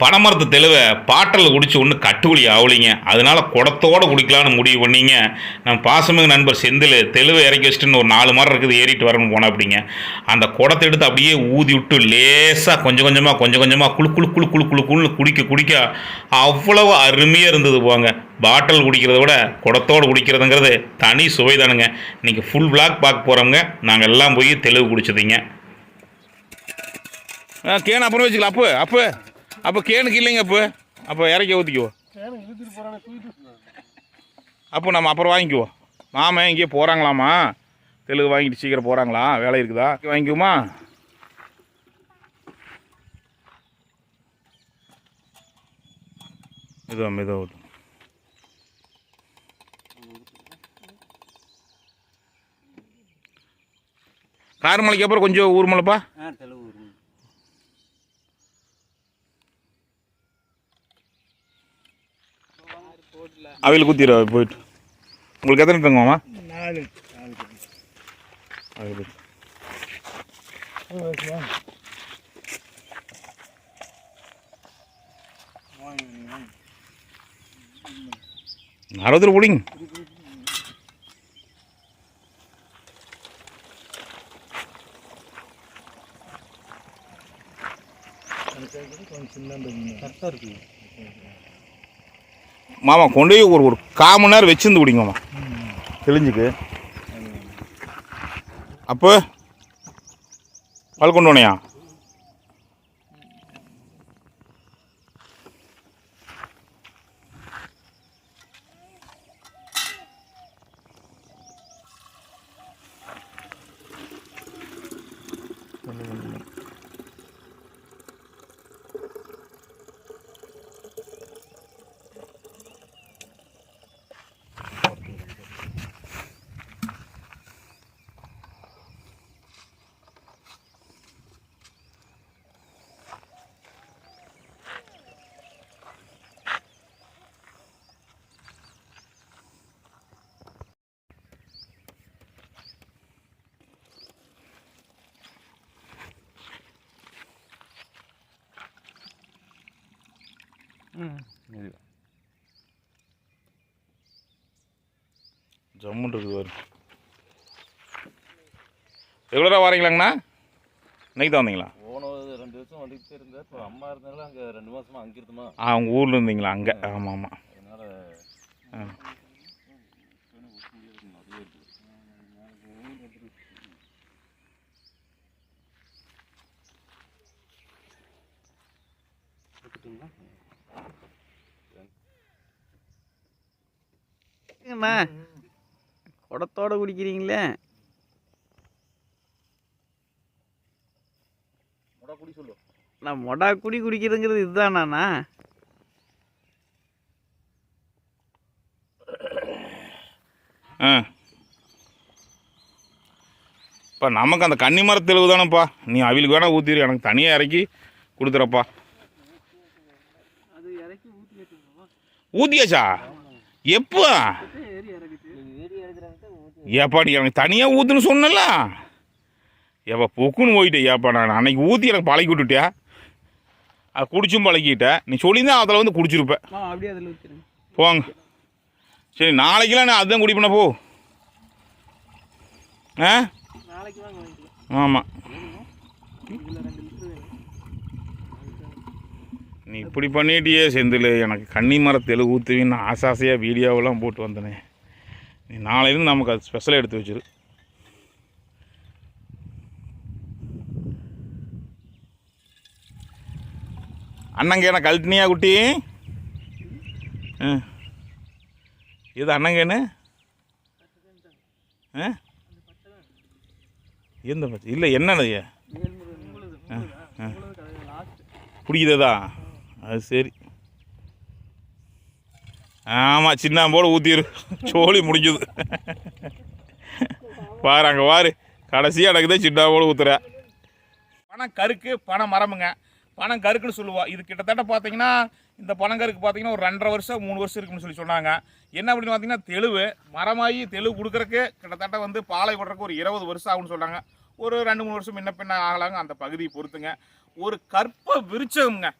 பனைமரத்து தெளிவை பாட்டில் குடித்து ஒன்று கட்டுக்குழி ஆகலிங்க அதனால் குடத்தோடு குடிக்கலான்னு முடிவு பண்ணிங்க. நம்ம பாசமிகு நண்பர் செந்தில் தெளிவை இறக்கி வச்சுட்டுன்னு ஒரு நாலு மரம் இருக்குது ஏறிட்டு வரணும்னு போனா அப்படிங்க. அந்த குடத்தை எடுத்து அப்படியே ஊதி விட்டு லேசாக கொஞ்சம் கொஞ்சமாக கொஞ்சம் கொஞ்சமாக குளு குழு குளு குளு குளு குழுன்னு குடிக்க குடிக்க அவ்வளவு அருமையாக இருந்தது போங்க. பாட்டில் குடிக்கிறத விட குடத்தோடு குடிக்கிறதுங்கிறது தனி சுவை தானுங்க இன்றைக்கி ஃபுல் பிளாக் பார்க்க போகிறவங்க நாங்கள் எல்லாம் போய் தெளிவு குடிச்சதுங்க. கேன் அப்புறம் வச்சுக்கலாம் அப்போ அப்போ. அப்போ கேனுக்கு இல்லைங்க அப்போ அப்போ இறக்கி ஊற்றிக்குவோம் அப்போ நம்ம அப்புறம் வாங்கிக்குவோம் மாமா எங்கேயோ போகிறாங்களாமா தெலுங்கு வாங்கிட்டு சீக்கிரம் போகிறாங்களா வேலை இருக்குதா? வாங்கிக்குவோமா? மெதுவா மெதுவா ஊத்து. காரமலைக்கு அப்புறம் கொஞ்சம் ஊர்மலைப்பா ஆ அவையில் குத்திடுவா போயிட்டு. உங்களுக்கு எத்தனை டங்க மாமா? நாலு. அறுபது பிடிங்க. கரெக்டாக இருக்கு மாமா கொண்டு போய் ஒரு ஒரு கால் மணி நேரம் வச்சிருந்து குடிங்க மாமா. தெளிஞ்சுக்கு. அப்போ பால் கொண்டு போனியா ஜம்முன் இருக்குது பாரு. ரெகுலராக வரீங்களாங்கண்ணா? இன்னைக்கு தான் வந்தீங்களா? போன ஒரு ரெண்டு வருஷம் வந்துக்கிட்டே இருந்தேன். இப்போ அம்மா இருந்தாலும் அங்கே ரெண்டு மாசமா அங்கே இருந்தோமா? ஆ உங்கள் ஊரில் இருந்தீங்களா? அங்கே. ஆமாம். ஆமாம் அதனால இருக்குது அண்ணா குடத்தோட குடிக்கிறீங்களே? குடி சொல்லு நான் மொடா குடி குடிக்கிறதுங்கிறது இதுதானாண்ணா ஆ. இப்போ நமக்கு அந்த கன்னிமரத்தெழுவு தெளிவு தானேப்பா நீ அவளுக்கு வேணால் ஊற்றிடு எனக்கு தனியாக இறக்கி கொடுத்துறப்பா. அது இறக்கி ஊற்றி ஊற்றியாச்சா எப்போ? ஏறி இறக்குது ஏறி இறக்குறாங்க ஏப்பா நீ எனக்கு தனியாக ஊற்றுன்னு சொன்னல? ஏப்பா பொக்குன்னு போயிட்டே ஏப்பா நான் அன்னைக்கு ஊற்றி எனக்கு பழக்கி விட்டுட்டியா? அது குடிச்சும் பழக்கிட்டேன் நீ சொல்லியிருந்தா அதில் வந்து குடிச்சிருப்பேன் ஆ அப்படியே அதில் ஊற்றிடுங்க போங்க. சரி நாளைக்கெல்லாம் நான் அதுதான் குடிப்பேன போ. ஆ? நாளைக்கு வாங்க வாங்கிக்கலாம். ஆமாம் நீ இப்படி பண்ணிட்டியே செந்தில். எனக்கு கன்னி மர தெளு ஊற்றுவின்னு ஆசை ஆசையாக வீடியோவெல்லாம் போட்டு வந்தனே. நீ நாளையிலேருந்து நமக்கு அது ஸ்பெஷலாக எடுத்து வச்சிரு. அண்ணங்க என்ன கழட்டினியா குட்டி? ஆ. இது அண்ணங்கன்னு ஆ? எந்த பச்சை? இல்லை என்னன்னு ஆ ஆ. பிடிக்குதா? அது சரி. ஆமாம் சின்ன போல் ஊற்றிடு சோழி முடிஞ்சுது. பாரு அங்கே பாரு. கடைசியாக நடக்குதே சின்ன போட ஊற்றுற பணம் கருக்கு பணம் மரமுங்க. பணம் கருக்குன்னு சொல்லுவோம் இது கிட்டத்தட்ட பார்த்தீங்கன்னா இந்த பனங்கருக்கு பார்த்தீங்கன்னா ஒரு ரெண்டரை வருஷம் மூணு வருஷம் இருக்குன்னு சொல்லி சொன்னாங்க. என்ன அப்படின்னு பார்த்தீங்கன்னா தெளுவு. மரமாகி தெளிவு கொடுக்குறக்கு கிட்டத்தட்ட வந்து பாலை விடுறதுக்கு ஒரு இருபது வருஷம் ஆகும்னு சொல்கிறாங்க ஒரு ரெண்டு மூணு வருஷம் முன்ன பின்ன ஆகலாங்க அந்த பகுதியை பொறுத்துங்க. ஒரு கற்ப விருச்சகம்ங்க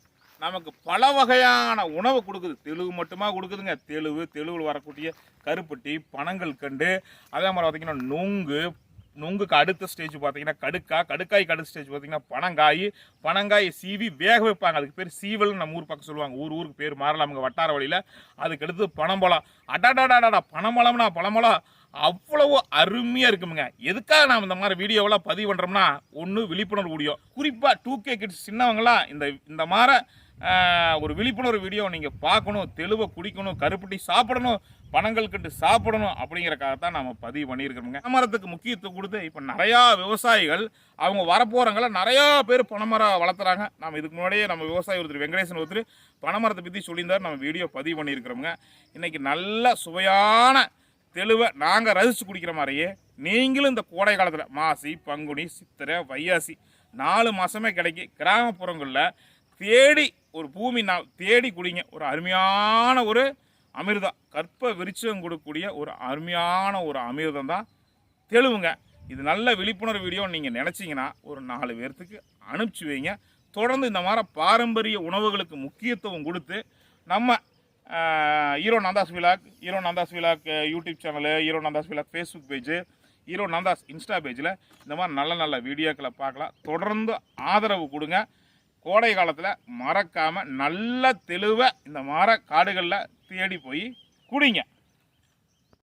நமக்கு பல வகையான உணவு கொடுக்குது. தெளிவு மட்டுமா கொடுக்குதுங்க. தெளுவு தெளுவில் வரக்கூடிய கருப்பட்டி பனங்கள் கண்டு அதே மாதிரி பார்த்தீங்கன்னா நொங்கு நொங்குக்கு அடுத்த ஸ்டேஜ் பார்த்தீங்கன்னா கடுக்கா கடுக்காய்க்கு அடுத்த ஸ்டேஜ் பார்த்தீங்கன்னா பனங்காய் பனங்காய் சீவி வேக வைப்பாங்க. அதுக்கு பேர் சீவல்னு நம்ம ஊர் பக்கம் சொல்லுவாங்க. ஊர் ஊருக்கு பேர் மாறலாமுங்க வட்டார வழியில் அதுக்கு அடுத்து பனம்பழம். அடாடாடாடா பனம்பழம்னா பழம்பழம் அவ்வளவு அருமையாக இருக்குமுங்க. எதுக்காக நாம் இந்த மாதிரி வீடியோவெல்லாம் பதிவு பண்ணுறோம்னா ஒன்று விழிப்புணர்வு வீடியோ குறிப்பாக டூ கே கிட்ஸ் சின்னவங்களாம் இந்த இந்த மாதிரி ஒரு விழிப்புணர்வு வீடியோ நீங்கள் பார்க்கணும் தெளிவை குடிக்கணும் கருப்பட்டி சாப்பிடணும் பணங்கள் கண்டு சாப்பிடணும் அப்படிங்கிறக்காகத்தான் நம்ம பதிவு பண்ணியிருக்கிறோங்க பனைமரத்துக்கு முக்கியத்துவம் கொடுத்து இப்போ நிறையா விவசாயிகள் அவங்க வரப்போகிறவங்கள நிறையா பேர் பனைமரம் வளர்த்துறாங்க. நம்ம இதுக்கு முன்னாடியே நம்ம விவசாயி ஒருத்தர் வெங்கடேசன் ஒருத்தர் பனைமரத்தை பற்றி சொல்லியிருந்தார். நம்ம வீடியோ பதிவு பண்ணியிருக்கிறோங்க இன்றைக்கி நல்ல சுவையான தெளிவை நாங்கள் ரசித்து குடிக்கிற மாதிரியே நீங்களும் இந்த கோடை காலத்தில் மாசி பங்குனி சித்திரை வையாசி நாலு மாதமே கிடைக்கி. கிராமப்புறங்களில் தேடி ஒரு பூமி நான் தேடி குடிங்க. ஒரு அருமையான ஒரு அமிர்தம். கற்ப விருச்சம் கொடுக்கக்கூடிய ஒரு அருமையான ஒரு அமிர்தம் தான். தெளிவுங்க. இது நல்ல விழிப்புணர்வு வீடியோன்னு நீங்கள் நினச்சிங்கன்னா ஒரு நாலு பேர்த்துக்கு அனுப்பிச்சி வைங்க. தொடர்ந்து இந்த மாதிரி பாரம்பரிய உணவுகளுக்கு முக்கியத்துவம் கொடுத்து நம்ம hero Nandas vlog hero Nandas vlog YouTube channel hero Nandas vlog Facebook page hero Nandas insta பேஜில் இந்த மாதிரி நல்ல நல்ல வீடியோக்களை பார்க்கலாம். தொடர்ந்து ஆதரவு கொடுங்க. கோடை காலத்தில் மறக்காமல் நல்ல தெளிவை இந்த மர காடுகளில் தேடி போய் குடிங்க.